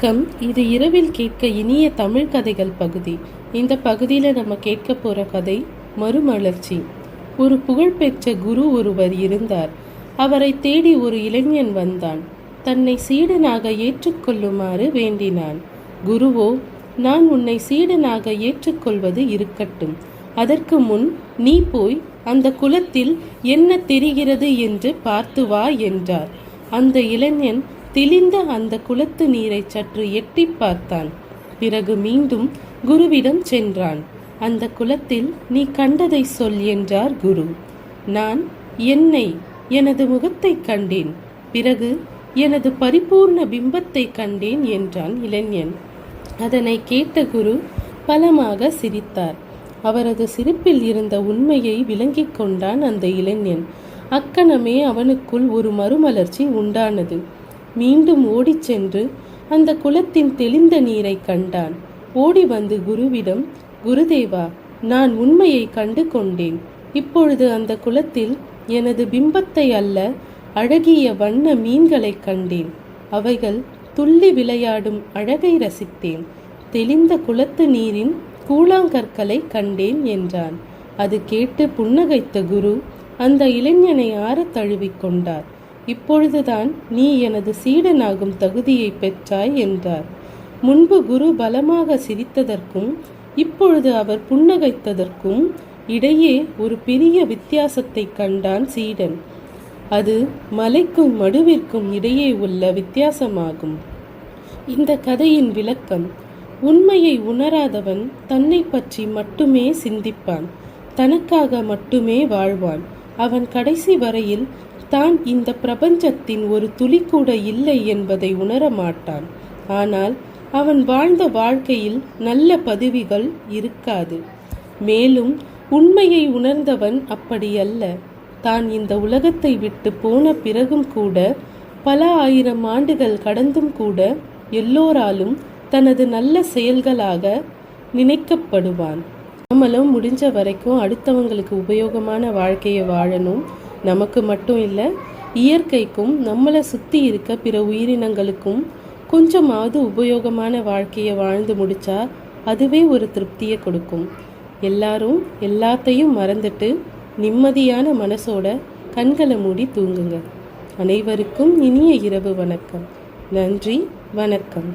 வணக்கம். இது இரவில் கேட்க இனிய தமிழ் கதைகள் பகுதி. இந்த பகுதியில் நம்ம கேட்க போகிற கதை மறுமலர்ச்சி. ஒரு புகழ்பெற்ற குரு ஒருவர் இருந்தார். அவரை தேடி ஒரு இளைஞன் வந்தான். தன்னை சீடனாக ஏற்றுக்கொள்ளுமாறு வேண்டினான். குருவோ நான் உன்னை சீடனாக ஏற்றுக்கொள்வது இருக்கட்டும். அதற்கு முன் நீ போய் அந்த குலத்தில் என்ன தெரிகிறது என்று பார்த்து வா என்றார். அந்த இளைஞன் திளிந்த அந்த குளத்து நீரை சற்று எட்டி பார்த்தான். பிறகு மீண்டும் குருவிடம் சென்றான். அந்த குளத்தில் நீ கண்டதை சொல் என்றார் குரு. நான் என்னை எனது முகத்தை கண்டேன். பிறகு எனது பரிபூர்ண பிம்பத்தை கண்டேன் என்றான் இளைஞன். அதனை கேட்ட குரு பலமாக சிரித்தார். அவரது சிரிப்பில் இருந்த உண்மையை விளங்கிக் கொண்டான் அந்த இளைஞன். அக்கணமே அவனுக்குள் ஒரு மறுமலர்ச்சி உண்டானது. மீண்டும் ஓடிச் சென்று அந்த குளத்தின் தெளிந்த நீரை கண்டான். ஓடி வந்து குருவிடம் குருதேவா நான் உண்மையை கண்டு கொண்டேன் இப்பொழுது அந்த குளத்தில் எனது பிம்பத்தை அல்ல அழகிய வண்ண மீன்களை கண்டேன். அவைகள் துள்ளி விளையாடும் அழகை ரசித்தேன். தெளிந்த குளத்து நீரின் கூழாங்கற்களை கண்டேன் என்றான். அது கேட்டு புன்னகைத்த குரு அந்த இளைஞனை ஆறத் தழுவிக் கொண்டார். இப்பொழுதுதான் நீ எனது சீடனாகும் தகுதியை பெற்றாய் என்றார். முன்பு குரு பலமாக சிரித்ததற்கும் இப்பொழுது அவர் புன்னகைத்ததற்கும் இடையே ஒரு பெரிய வித்தியாசத்தை கண்டான் சீடன். அது மலைக்கும் மடுவிற்கும் இடையே உள்ள வித்தியாசமாகும். இந்த கதையின் விளக்கம் உண்மையை உணராதவன் தன்னை பற்றி மட்டுமே சிந்திப்பான் தனக்காக மட்டுமே வாழ்வான். அவன் கடைசி வரையில் தான் இந்த பிரபஞ்சத்தின் ஒரு துளி கூட இல்லை என்பதை உணர மாட்டான். ஆனால் அவன் வாழ்ந்த வாழ்க்கையில் நல்ல பதவிகள் இருக்காது. மேலும் உண்மையை உணர்ந்தவன் அப்படியல்ல தான் இந்த உலகத்தை விட்டு போன பிறகும் கூட பல ஆயிரம் ஆண்டுகள் கடந்தும் கூட எல்லோராலும் தனது நல்ல செயல்களாக நினைக்கப்படுவான். நம்மளும் முடிஞ்ச வரைக்கும் அடுத்தவங்களுக்கு உபயோகமான வாழ்க்கையை வாழணும். நமக்கு மட்டும் இல்லை இயற்கைக்கும் நம்மளை சுற்றி இருக்க பிற உயிரினங்களுக்கும் கொஞ்சமாவது உபயோகமான வாழ்க்கையை வாழ்ந்து முடிச்சா அதுவே ஒரு திருப்தியை கொடுக்கும். எல்லாரும் எல்லாத்தையும் மறந்துட்டு நிம்மதியான மனசோட கண்களை மூடி தூங்குங்க. அனைவருக்கும் இனிய இரவு வணக்கம். நன்றி வணக்கம்.